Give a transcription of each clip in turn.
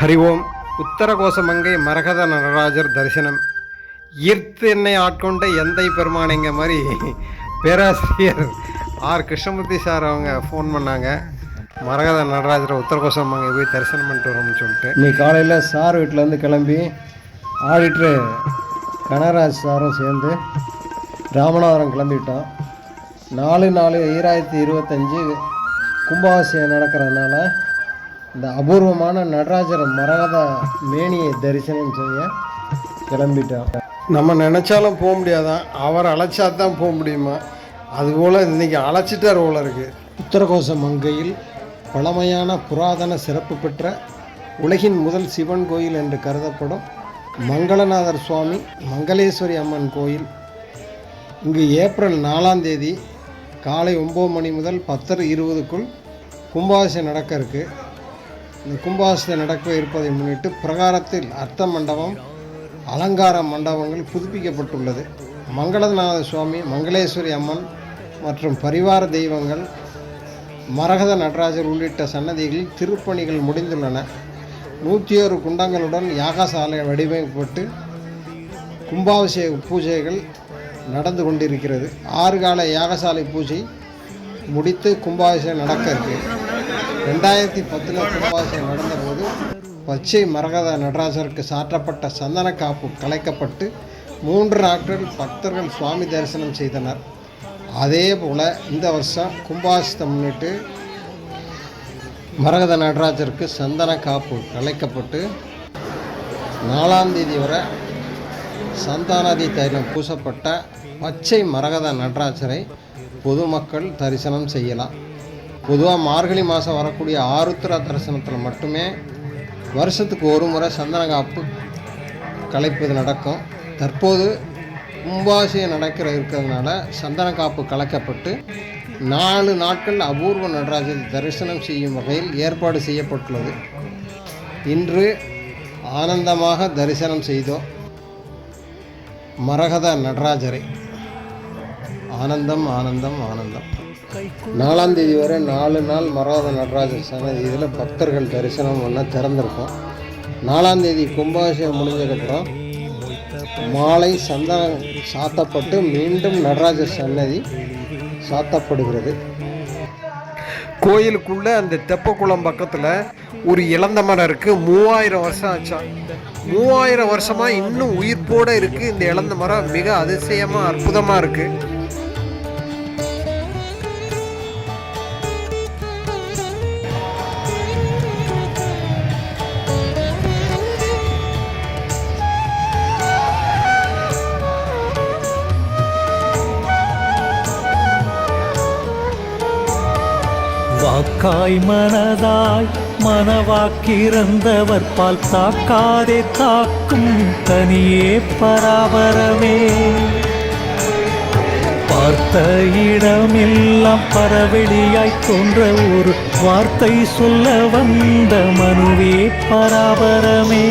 ஹரி ஓம். உத்தரகோசமங்கை மரகத நடராஜர் தரிசனம். ஈர்த்து என்னை ஆட்கொண்ட எந்தை பெருமானைங்க மாதிரி பேராசிரியர் ஆர். கிருஷ்ணமூர்த்தி சார் அவங்க ஃபோன் பண்ணாங்க. மரகத நடராஜரை உத்தரகோசமங்கை போய் தரிசனம் பண்ணிட்டு வரோம்னு சொல்லிட்டு. இன்னைக்கு காலையில் சார் வீட்டிலேருந்து கிளம்பி ஆடிட்ரு கனராஜ் சாரும் சேர்ந்து ராமநாதபுரம் கிளம்பிட்டோம். நாலு நாலு ஈராயிரத்தி இருபத்தஞ்சி கும்பாபிஷேகம் நடக்கிறதுனால இந்த அபூர்வமான நடராஜர் மரகத மேனியை தரிசனம் செய்ய கிளம்பிட்டோம். நம்ம நினச்சாலும் போக முடியாதான் அவர் அழைச்சா தான் போக முடியுமா? அதுபோல் இன்றைக்கி அழைச்சிட்டார் போல இருக்குது உத்தரகோச மங்கையில் பழமையான புராதன சிறப்பு பெற்ற உலகின் முதல் சிவன் கோயில் என்று கருதப்படும் மங்களநாதர் சுவாமி மங்களேஸ்வரி அம்மன் கோயில். இங்கு ஏப்ரல் நாலாம் தேதி காலை ஒம்பது மணி முதல் பத்தரை இருபதுக்குள் கும்பாபிஷேகம் நடக்க இருக்குது இந்த கும்பாபிஷேகம் நடக்க இருப்பதை முன்னிட்டு பிரகாரத்தில் அர்த்த மண்டபம் அலங்கார மண்டபங்கள் புதுப்பிக்கப்பட்டுள்ளது. மங்களநாத சுவாமி மங்களேஸ்வரி அம்மன் மற்றும் பரிவார தெய்வங்கள் மரகத நடராஜர் உள்ளிட்ட சன்னதிகளில் திருப்பணிகள் முடிந்துள்ளன. நூற்றி ஒரு குண்டங்களுடன் யாகசாலை வடிவமைக்கப்பட்டு கும்பாபிஷேக பூஜைகள் நடந்து கொண்டிருக்கிறது. ஆறு கால யாகசாலை பூஜை முடித்து கும்பாபிஷேகம் நடக்க இருக்கு. ரெண்டாயிரத்தி பத்தில் கும்பாபிஷேகம் நடந்தபோது பச்சை மரகத நடராஜருக்கு சாற்றப்பட்ட சந்தன காப்பு கலைக்கப்பட்டு மூன்று நாட்கள் பக்தர்கள் சுவாமி தரிசனம் செய்தனர். அதே போல் இந்த வருஷம் கும்பாபிஷேகத்தை முன்னிட்டு மரகத நடராஜருக்கு சந்தன காப்பு கலைக்கப்பட்டு நாலாம் தேதி வரை சந்தானாதி தைலம் பூசப்பட்ட பச்சை மரகத நடராஜரை பொதுமக்கள் தரிசனம் செய்யலாம். பொதுவாக மார்கழி மாதம் வரக்கூடிய ஆருத்ரா தரிசனத்தில் மட்டுமே வருஷத்துக்கு ஒரு முறை சந்தன காப்பு கலைப்பது நடக்கும். தற்போது கும்பாசியம் நடக்கிற இருக்கிறதுனால சந்தன காப்பு கலைக்கப்பட்டு நாலு நாட்கள் அபூர்வ நடராஜர் தரிசனம் செய்யும் வகையில் ஏற்பாடு செய்யப்பட்டுள்ளது. இன்று ஆனந்தமாக தரிசனம் செய்தோம் மரகத நடராஜரை. ஆனந்தம் ஆனந்தம் ஆனந்தம். நாலாம் தேதி வரை நாலு நாள் மராத நடராஜர் சன்னதி இதில் பக்தர்கள் தரிசனம் பண்ண திறந்திருக்கும். நாலாம் தேதி கும்பாபிஷேகம் முடிஞ்சதுக்கப்புறம் மாலை சந்தனம் சாத்தப்பட்டு மீண்டும் நடராஜர் சன்னதி சாத்தப்படுகிறது. கோயிலுக்குள்ளே அந்த தெப்பக்குளம் பக்கத்தில் ஒரு இளந்த மரம் இருக்குது மூவாயிரம் வருஷம் ஆச்சா. மூவாயிரம் வருஷமாக இன்னும் உயிர்ப்போடு இருக்குது இந்த இளந்த மரம் மிக அதிசயமாக அற்புதமாக இருக்குது வாக்காய் மனதாய் மனவாக்கிறந்தவர் பால் தாக்காதே தாக்கும் தனியே பராபரமே. பார்த்த இடமெல்லாம் பரவெளியாய் தோன்ற ஒரு வார்த்தை சொல்ல வந்த மனுவே பராபரமே.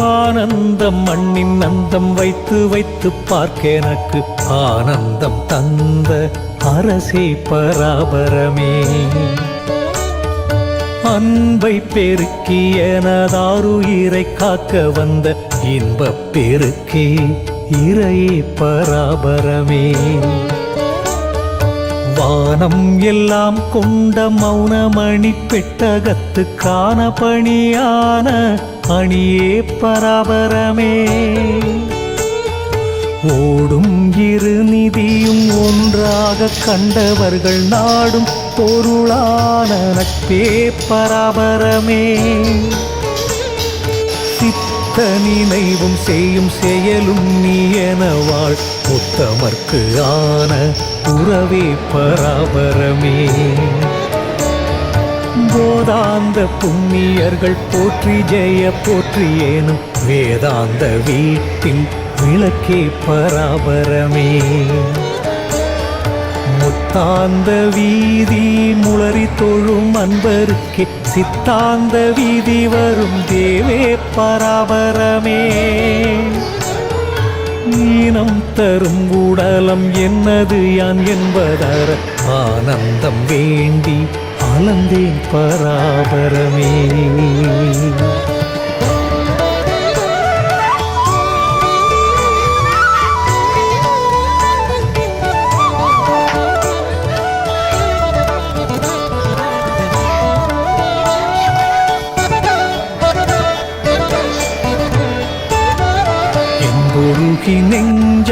ஆனந்தம் மண்ணின் அந்தம் வைத்து வைத்து பார்க்க எனக்கு ஆனந்தம் தந்த அரசே பராபரமே. அன்பை பெருக்கி எனதாருயிரை காக்க வந்த இன்பப் பெருக்கே இறையே பராபரமே. வானம் எல்லாம் கொண்ட மௌனமணி பெட்டகத்து காண பணியான அணியே பராபரமே. ஓடும் இரு கண்டவர்கள் நாடும் பொருளான நட்பே பராபரமே. சித்த நினைவும் செய்யும் செயலும் நீ எனவாள் உத்தமர்க்கு ஆன உறவே பராபரமே. போதாந்த புண்ணியர்கள் போற்றி ஜெய போற்றி ஏனும் வேதாந்த வீட்டில் விளக்கே பராபரமே. முத்தாந்த வீதி முளறி தொழும் அன்பருக்கே சித்தாந்த வீதி வரும் தேவே பராபரமே. ஈனம் தரும் உடலம் என்னது யான் என்பதர ஆனந்தம் வேண்டி அலந்தேன் பராபரமே.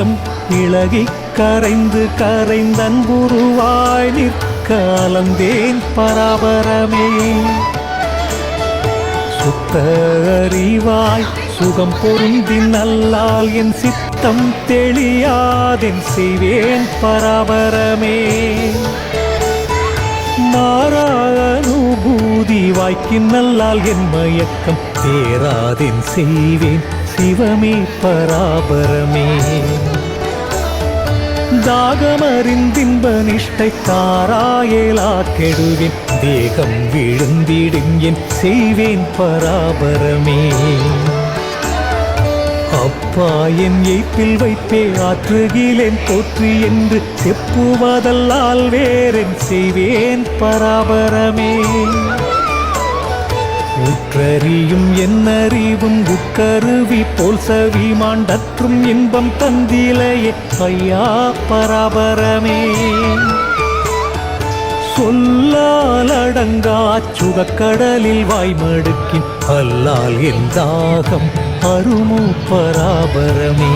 நெஞ்சம் இழகி கரைந்து கரைந்தன்புருவாய் நிற்க அலந்தேன் பராபரமே. சுத்த அறிவாய் சுகம் பொருந்தி நல்லால் என் சித்தம் தெளியாதென் செய்வேன் பராபரமே. மாறா அனுபூதி வாய்க்கின் நல்லால் என் மயக்கம் தேராதென் செய்வேன் சிவமே பராபரமே. தாகமறிந்தின்ப நிஷ்டை தாராயலா கெடுவேன் தேகம் விழுந்திடும் என் செய்வேன் பராபரமே. அப்பா என் எய்ப்பில் வைப்பே ஆற்றுகிலேன் போற்றி என்று செப்புவதல்லால் வேறென் செய்வேன் பராபரமே. உற்றறியும் என்னறிவும் உக்கருவி போல் சவி மாண்டற்றும் இன்பம் தந்திலையே. ஐயா பராபரமே. சொல்லால் அடங்கா சுகக்கடலில் வாய்மடுக்கின் அல்லால் என் தாகம் அருமு பராபரமே.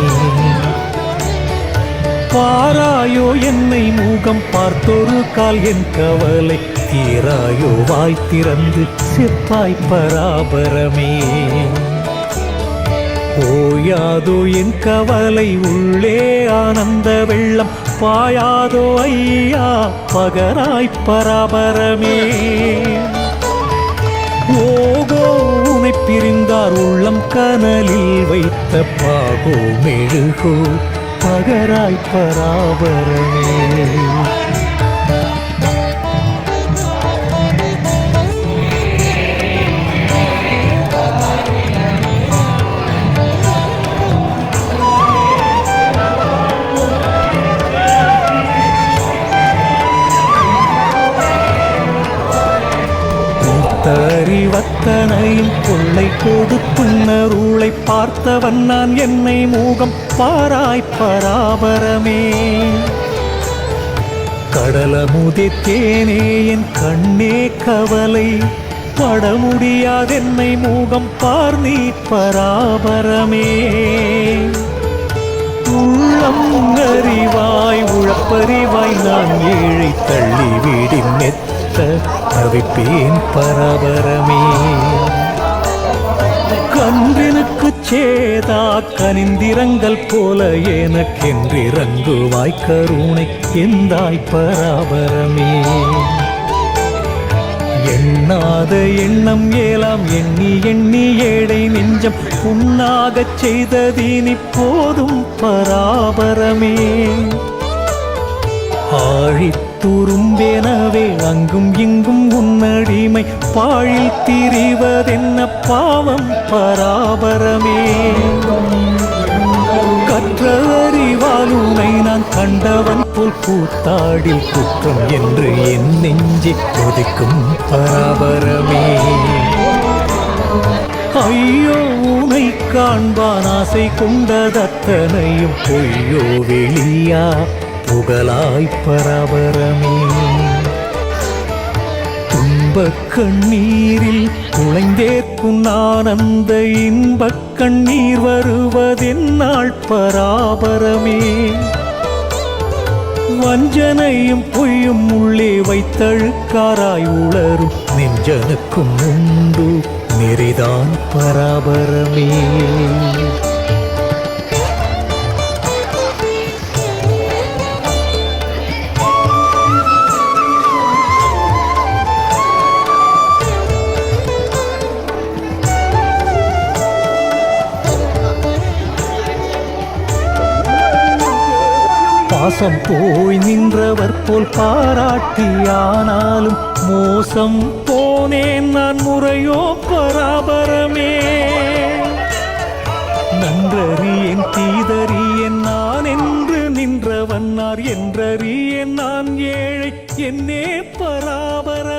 பாராயோ என்னை மூகம் பார்த்தொரு கால் என் கவலை தீராயோ வாய் திறந்து செப்பாய் பராபரமே. ஓயாதோ என் கவலை உள்ளே ஆனந்த வெள்ளம் பாயாதோ ஐயா பகராய் பராபரமே. ஓகோ உனை பிரிந்தார் உள்ளம் கனலில் வைத்த பாகோ மெழுகோ பகராய் பராபரமே தறிவத்தனையும் கொள்ளை கொடுத்துணருளை பார்த்தவன் நான் என்னை மூகம் பாராய் பராபரமே. கடலமுதே தேனே என் கண்ணே கவலை. பட முடியாதென்னை மூகம் பார் நீ பராபரமே. உள்ளம் அறிவாய் உழப்பறிவாய் நான் ஏழை தள்ளி வீடின் மெத்த தவிப்பேன் பராபரமே. கன்றினுக்கு சேதா கனிந்திரங்கள் போல எனக்கென்றிறங்குவாய் கருணை எந்தாய் பராபரமே. எண்ணாத எண்ணம் ஏலாம் எண்ணி எண்ணி ஏழை நெஞ்சம் புண்ணாகச் செய்ததீனி போதும் பராபரமே. ஆழித்துரும்பெனவே அங்கும் இங்கும் உன்னடிமை பாழில் திரிவதென்ன பாவம் பராபரமே. கற்ற அறிவாலுனை நான் கண்டவன் போல் கூத்தாடில் குற்றம் என்று என் நெஞ்சி கொதிக்கும் பராபரமே. ஐயோ உனை காண்பான் ஆசை கொண்டதத்தனையும் பொய்யோ வெளியா புகழாய் பரபரமே. துன்பக் கண்ணீரில் குழைந்தேற்கும் ஆனந்த இன்பக் கண்ணீர் வருவதென்னாள் பராபரமே. வஞ்சனையும் பொய்யும் உள்ளே வைத்தழுக்காராய் உளரும் நெஞ்சனுக்கும் உண்டு நெறிதான் பராபரமே. மோசம் போய் நின்றவர் போல் பாராட்டியானாலும் மோசம் போனேன் நான் முறையோ பராபரமே. நன்றறியேன் தீதறியேன் நான் என்று நின்றவன்னார் என்றறியேன் நான் ஏழை என்னே பராபரம்